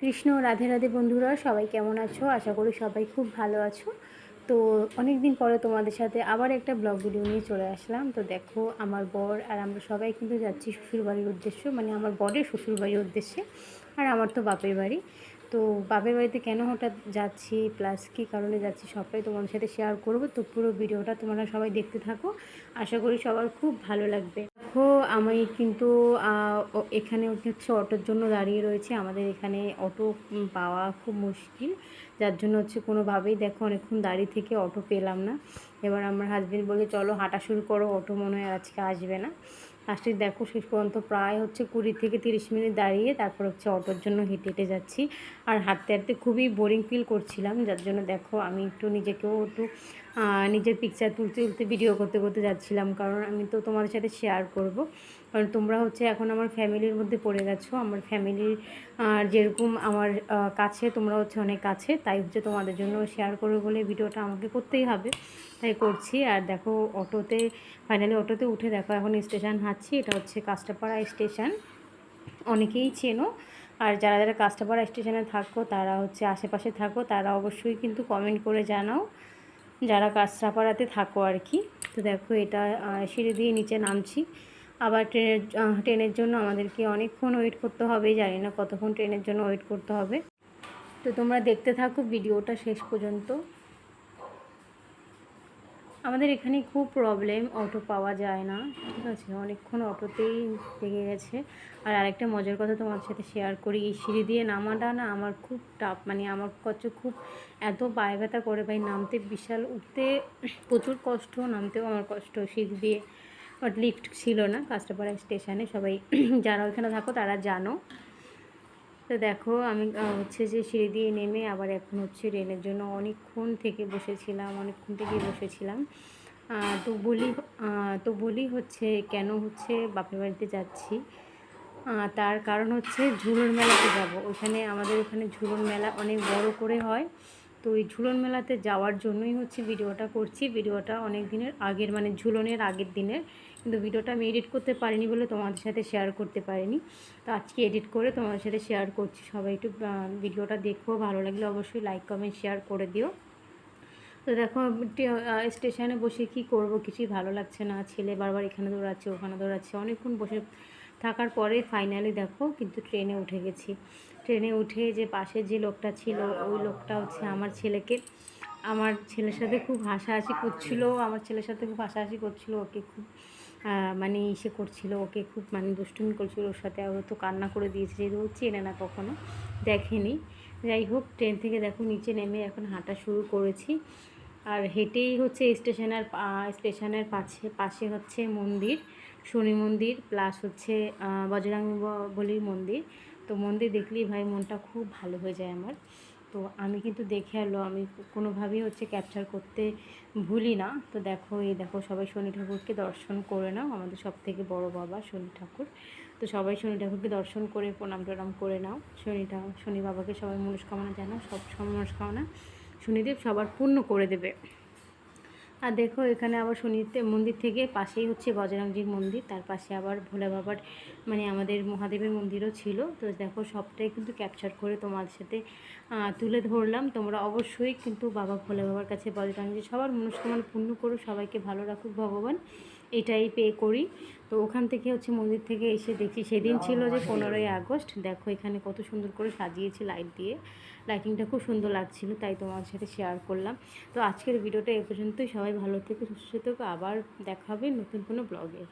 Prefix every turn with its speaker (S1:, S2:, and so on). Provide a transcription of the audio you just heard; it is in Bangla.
S1: কৃষ্ণ, রাধে রাধে বন্ধুরা, সবাই কেমন আছো? আশা করি সবাই খুব ভালো আছো। তো অনেক দিন পরে তোমাদের সাথে আবার একটা ব্লগ ভিডিও নিয়ে চলে আসলাম। তো দেখো, আমার বর আর আমরা সবাই কিন্তু যাচ্ছি শ্বশুরবাড়ির উদ্দেশ্য মানে আমার বরের শ্বশুরবাড়ির উদ্দেশ্যে, আর আমার তো বাপের বাড়ি। তো বাপের বাড়িতে কেন হঠাৎ যাচ্ছি প্লাস কী কারণে যাচ্ছি, সবটাই তোমাদের সাথে শেয়ার করব। তো পুরো ভিডিওটা তোমরা সবাই দেখতে থাকো। আশা করি সবার খুব ভালো লাগবে। দেখো, আমি কিন্তু এখানে হচ্ছে অটোর জন্য দাঁড়িয়ে রয়েছে। আমাদের এখানে অটো পাওয়া খুব মুশকিল। যার জন্য হচ্ছে কোনোভাবেই দেখো অনেকক্ষণ দাঁড়িয়ে থেকে অটো পেলাম না। এবার আমার হাজবেন্ড বলে চলো হাঁটা শুরু করো, অটো মনে হয় আজকে আসবে না। লাস্টে দেখো শেষ পর্যন্ত প্রায় হচ্ছে কুড়ি থেকে তিরিশ মিনিট দাঁড়িয়ে তারপর হচ্ছে অটোর জন্য হেঁটে হেঁটে যাচ্ছি। আর হাঁটতে হাঁটতে খুবই বোরিং ফিল করছিলাম, যার জন্য দেখো আমি একটু নিজেকেও একটু নিজের পিকচার তুলতে তুলতে ভিডিও করতে করতে যাচ্ছিলাম। কারণ আমি তো তোমাদের সাথে শেয়ার করব। কারণ তোমরা হচ্ছে এখন আমার ফ্যামিলির মধ্যে পড়ে গেছো। আমার ফ্যামিলির যেরকম আমার কাছে, তোমরা হচ্ছে অনেক কাছে। তাই হচ্ছে তোমাদের জন্য শেয়ার করব বলে ভিডিওটা আমাকে করতেই হবে। তাই করছি। আর দেখো অটোতে ফাইনালি অটোতে উঠে দেখো এখন স্টেশন হাঁটছি। এটা হচ্ছে কাস্টাপাড়া স্টেশন অনেকেই চেনো। আর যারা যারা কাস্টাপাড়া স্টেশনে থাকো, তারা হচ্ছে আশেপাশে থাকো। তারা অবশ্যই কিন্তু কমেন্ট করে জানাও। যারা কাস্টাপাড়াতে থাকো আর কি। তো দেখো এটা সিঁড়ি দিয়ে নিচে নামছি। আবার ট্রেনের ট্রেনের জন্য আমাদেরকে অনেকক্ষণ ওয়েট করতে হবে। জানি না কতক্ষণ ট্রেনের জন্য ওয়েট করতে হবে। তো তোমরা দেখতে থাকো ভিডিওটা শেষ পর্যন্ত। আমাদের এখানে খুব প্রবলেম অটো পাওয়া যায় না, ঠিক আছে? অনেকক্ষণ অটোতেই লেগে গেছে। আর আরেকটা মজার কথা তোমার সাথে শেয়ার করি, এই সিঁড়ি দিয়ে নামাটা না আমার খুব টাফ মানে আমার কাছে খুব এত পায়ে ব্যথা করে ভাই, নামতে বিশাল, উঠতে প্রচুর কষ্ট, নামতেও আমার কষ্ট, সিঁড়ি দিয়ে বাট লিফট ছিল না, কাস্টাপাড়া স্টেশনে, সবাই যারা ওইখানে থাকো তারা জানো। তো দেখো, আমি হচ্ছে যে সিঁড়ি দিয়ে নেমে আবার এখন হচ্ছে ট্রেনের জন্য অনেকক্ষণ থেকে বসেছিলাম, অনেকক্ষণ থেকে বসেছিলাম। তো বলি তো বলি হচ্ছে কেন হচ্ছে বাপের বাড়িতে যাচ্ছি। তার কারণ হচ্ছে ঝুলন মেলাতে যাব। ওখানে আমাদের ওখানে ঝুলন মেলা অনেক বড় করে হয়। তো ওই ঝুলন মেলাতে যাওয়ার জন্যই হচ্ছে ভিডিওটা করছি। ভিডিওটা অনেক দিনের আগের মানে ঝুলনের আগের দিনের। কিন্তু ভিডিওটা আমি এডিট করতে পারিনি বলে তোমাদের সাথে শেয়ার করতে পারিনি। তো আজকে এডিট করে তোমাদের সাথে শেয়ার করছি। সবাই একটু ভিডিওটা দেখো, ভালো লাগলে অবশ্যই লাইক কমেন্ট শেয়ার করে দিও। তো দেখো স্টেশনে বসে কি করব? কিছুই ভালো লাগছে না। ছেলে বারবার এখানে দৌড়াচ্ছে, ওখানে দৌড়াচ্ছে। অনেকক্ষণ বসে থাকার পরে ফাইনালি দেখো কিন্তু ট্রেনে উঠে গেছি। ট্রেনে উঠে যে পাশে যে লোকটা ছিল, ওই লোকটা হচ্ছে আমার ছেলেকে। আমার ছেলের সাথে খুব হাসাহাসি করছিল, আমার ছেলের সাথে খুব হাসাহাসি করছিল, ওকে খুব মানে ইসে করছিল, ওকে খুব মানে দুষ্টুমি করছিল ওর সাথে। ও তো কান্না করে দিয়েছে, যেহেতু ও চেনে না কখনো, দেখেনি। যাই হোক ট্রেন থেকে দেখো নিচে নেমে এখন হাঁটা শুরু করেছি। আর হেঁটেই হচ্ছে স্টেশনের স্টেশনের পাশে পাশে হচ্ছে মন্দির শনি মন্দির প্লাস হচ্ছে আহ, বজরং ব- বলির মন্দির। তো মন্দির দেখলেই ভাই মনটা খুব ভালো হয়ে যায় আমার। তো আমি কিন্তু দেখে এলো আমি কোনোভাবেই হচ্ছে ক্যাপচার করতে ভুলি না। তো দেখো এই দেখো সবাই শনি ঠাকুরকে দর্শন করে নাও আমাদের সব থেকে বড় বাবা শনি ঠাকুর। তো সবাই শনি ঠাকুরকে দর্শন করে প্রণাম টনাম করে নাও। শনি শনি বাবাকে সবাই মনস্কামনা জানাও সব সব মনস্কামনা। শনিদেব সবার পূর্ণ করে দেবে। আর দেখো, এখানে আবার শনিতে মন্দির থেকে পাশেই হচ্ছে বজরংজির মন্দির। তার পাশে আবার ভোলে বাবার মানে আমাদের মহাদেবের মন্দিরও ছিল। তো দেখো, সবটাই কিন্তু ক্যাপচার করে তোমাদের সাথে তুলে ধরলাম। তোমরা অবশ্যই কিন্তু বাবা ভোলে বাবার কাছে বজরংজি সবার মনস্কামনা পূর্ণ করো সবাইকে ভালো রাখুক ভগবান। এটাই পে করি। তো ওখান থেকে হচ্ছে মন্দির থেকে এসে দেখি। সেদিন ছিল যে পনেরোই আগস্ট। দেখো এখানে কত সুন্দর করে সাজিয়েছি লাইট দিয়ে। লাইটিংটা খুব সুন্দর লাগছিল তাই তোমার সাথে শেয়ার করলাম। তো আজকের ভিডিওটা এ পর্যন্তই। সবাই ভালো থেকে সুস্থ থেকে। আবার দেখাবে নতুন কোনো ব্লগে